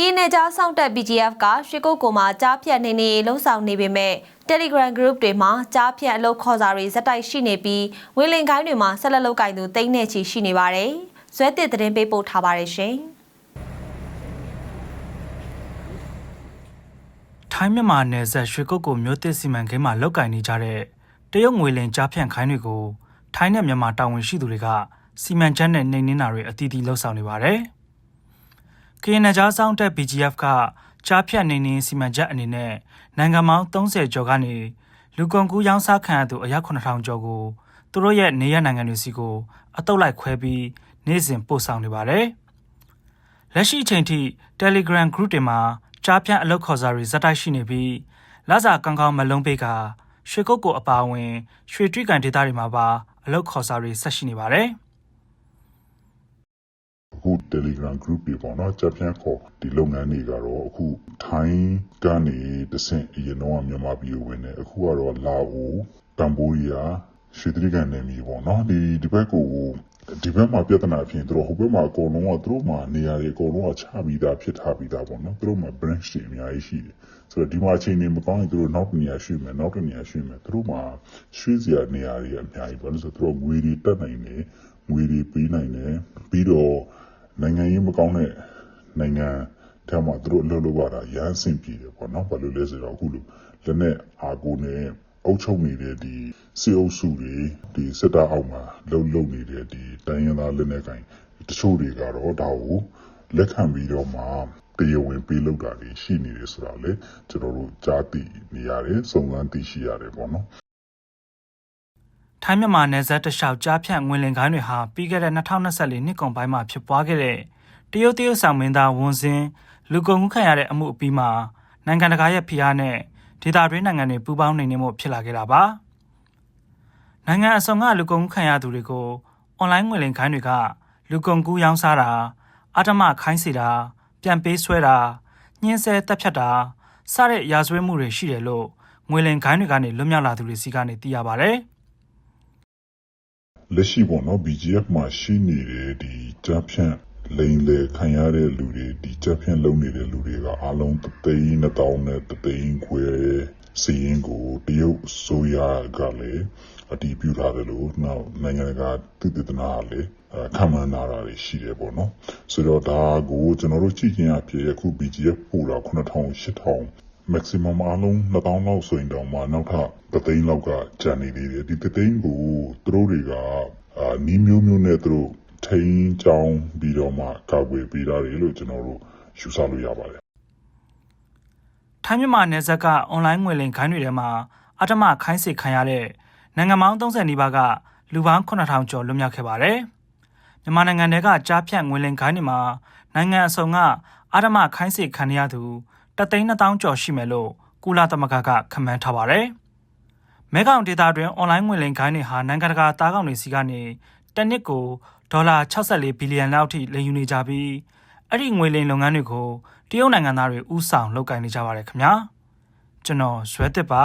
ကင်းနယ်ကြားစောင့်တက် BGF ကရွှေကုတ်ကိုမှာကြားဖြတ်နေနေလှုပ်ဆောင်နေပေမဲ့ Telegram group တွေမှာကြားဖြတ်အလုပ်ခေါ်စာတွေဇက်တိုက်ရှိနေပြီးဝေလင်ခိုင်းတွေမှာဆက်လက်လုပ်ကင်သူတိမ့်နေချီရှိနေပါတယ်။ဇွဲတစ်သတင်းပေးပို့ထားပါတယ်ရှင်။ထိုင်းမြန်မာနယ်စပ်ရွှေကုတ်ကိုမြို့သစ်စီမံကိန်းမှာလောက်ကင်နေကြတဲ့တရုတ်ငွေလင်ကြားဖြန့်ခိုင်းတွေကိုထိုင်းနဲ့မြန်မာတာဝန်ရှိသူတွေကစီမံချက်နဲ့နှိမ်နင်းတာတွေအသီးသီးလှုပ်ဆောင်နေပါတယ်။ ကရင်နယ်ကြားဆောင်တဲ့ BGF ကကြားဖြတ်နှိမ်နင်းစီမံချက်အနေနဲ့နိုင်ငံပေါင်း30ကျော်ကနေလူကုန်ကူးရောင်းစားခံရသူအယောက်9000ကျော်ကိုသူတို့ရဲ့နေရနိုင်ငံတွေစီကိုအတုပ်လိုက်ခွဲပြီးနေ့စဉ်ပို့ဆောင်နေပါတယ်။လက်ရှိအချိန်ထိ Telegram group တွေမှာကြားဖြန့်အလုပ်ခေါ်စာတွေဇက်တိုက်ရှိနေပြီးလစာကောင်းကောင်းမလုံးပေးကရွှေကုတ်ကိုအပါအဝင်ရွှေတွိကန်ဒေသတွေမှာပါအလုပ်ခေါ်စာတွေဆက်ရှိနေပါတယ် အခု Telegram group တွေပေါ့နော်ကြပြန့်ခေါ် ဒီလုပ်ငန်းတွေကတော့ အခု ထိုင်းကနေတဆင့် အရင်တော့မြန်မာပြည်ကိုဝင်တယ် အခုကတော့ လာအို ကမ်ဘောဒီးယား ရွှေတြိဂံနယ်မြေပေါ့နော်ဒီဒီဘက်ကို ဒီဘက်မှာ ပြဿနာဖြစ်ရင် သူတို့ ဟိုဘက်မှာ အကုန်လုံးက သူတို့မှာ နေရာတွေ အကုန်လုံးက ချပြီးသား ဖြစ်ထားပြီးသားပေါ့နော် သူတို့မှာ branch တွေ အများကြီးရှိတယ် ဆိုတော့ ဒီမှာ အချိန်တွေမကောင်းရင် သူတို့ နောက်တစ်နေရာရွှေ့မယ် နောက်တစ်နေရာရွှေ့မယ် သူတို့မှာ ရွှေ့စရာနေရာတွေအများကြီးပေါ့လို့ဆိုတော့ သူတို့ငွေတွေတက်နိုင်တယ် ငွေတွေပေးနိုင်တယ် ပြီးတော့ နိုင်ငံရေးမကောင်းတဲ့နိုင်ငံထက်မှသူတို့အလုပ်လုပ်ရတာရမ်းအဆင်ပြေတယ်ပေါ့နော်ဘာလို့လဲဆိုတော့အခုလိုလက်နဲ့အာကိုနဲ့အုပ်ချုပ်နေတဲ့ဒီစေအုပ်စုတွေဒီစစ်တပ်အောက်မှာလှုပ်လှုပ်နေတဲ့ဒီတိုင်းရင်းသားလက်နက်ကင်တချို့တွေကတော့ဒါကိုလက်ခံပြီးတော့မှတရားဝင်ပေးလုပ်တာတွေရှိနေတယ်ဆိုတာလေကျွန်တော်တို့ကြားသိနေရတယ်စုံစမ်းသိရှိရတယ်ပေါ့နော် ထိုင်းမြန်မာနယ်စပ်တလျှောက်ကြားဖြန့်ငွေလင်ခိုင်းတွေဟာပြီးခဲ့တဲ့2024နှစ်ကုန်ပိုင်းမှာဖြစ်ပွားခဲ့တဲ့တရုတ်တရုတ်ဆောင်မင်းသားဝန်စင်းလူကုန်မှုခံရတဲ့အမှုအပြီးမှာနိုင်ငံတကာရဲ့ဖိအားနဲ့ဒေသတွင်းနိုင်ငံတွေပူးပေါင်းနေနေမှုဖြစ်လာခဲ့တာပါနိုင်ငံအစုံကလူကုန်မှုခံရသူတွေကိုအွန်လိုင်းငွေလင်ခိုင်းတွေကလူကုန်ကူးရောင်းစားတာအဓမ္မခိုင်းစေတာပြန်ပေးဆွဲတာညှင်းဆဲတပ်ဖြတ်တာစတဲ့ရာဇဝတ်မှုတွေရှိတယ်လို့ငွေလင်ခိုင်းတွေကနေလွတ်မြောက်လာသူတွေစီကနေသိရပါတယ် လက်ရှိပေါ့နော် BGF မှာရှိနေတဲ့ဒီကြားဖြန့်လိန်လေခံရတဲ့လူတွေဒီကြားဖြန့်လုံနေတဲ့လူတွေကအားလုံးတသိန်းနှစ်တောင်းနဲ့တသိန်းခွဲစီရင်ကိုတရုတ်ဆိုရကလည်းအတီးပြထားတယ်လို့နောက်နိုင်ငံတကာသူတည်တနာကလည်းအဲခံမှန်းလာတာတွေရှိတယ်ပေါ့နော်ဆိုတော့ဒါကိုကျွန်တော်တို့ကြည့်ချင်းအဖြစ်အခု BGF ပို့တာ9000 8000 maximum အားလုံး2000လောက်ဆိုရင်တော့မှနောက်ထပ်တသိန်းလောက်ကကျန်နေသေးတယ်ဒီတသိန်းကိုသူတို့တွေကအာနီးမျိုးမျိုးနဲ့သူတို့ထိန်းချောင်းပြီးတော့မှကာကွယ်ပေးတာတွေလို့ကျွန်တော်တို့ယူဆလို့ရပါတယ်ထိုင်းမြန်မာနယ်စပ်ကအွန်လိုင်းငွေလိမ်ခိုင်းတွေထဲမှာအထမခိုင်းစေခံရတဲ့နိုင်ငံပေါင်း30နီးပါးကလူပေါင်း9000ကျော်လွတ်မြောက်ခဲ့ပါတယ်။မြန်မာနိုင်ငံထဲကကြားဖြတ်ငွေလိမ်ခိုင်းတွေမှာနိုင်ငံအစုံကအထမခိုင်းစေခံရသူ တသိန်း2000ကျော်ရှိမယ်လို့ကုလသမဂ္ဂကခန့်မှန်းထားပါတယ်။မဲကောင်ဒေတာတွင်အွန်လိုင်းငွေလိမ်ခိုင်းတွေဟာနိုင်ငံတကာသားကောင်တွေစီကနေတစ်နှစ်ကိုဒေါ်လာ64ဘီလီယံလောက်ထိလိမ်ယူနေကြပြီးအဲ့ဒီငွေလိမ်လုပ်ငန်းတွေကိုတရုတ်နိုင်ငံသားတွေဥဆောင်လုပ်ကိုင်နေကြပါတယ်ခင်ဗျာကျွန်တော်ဇွဲတစ်ပါ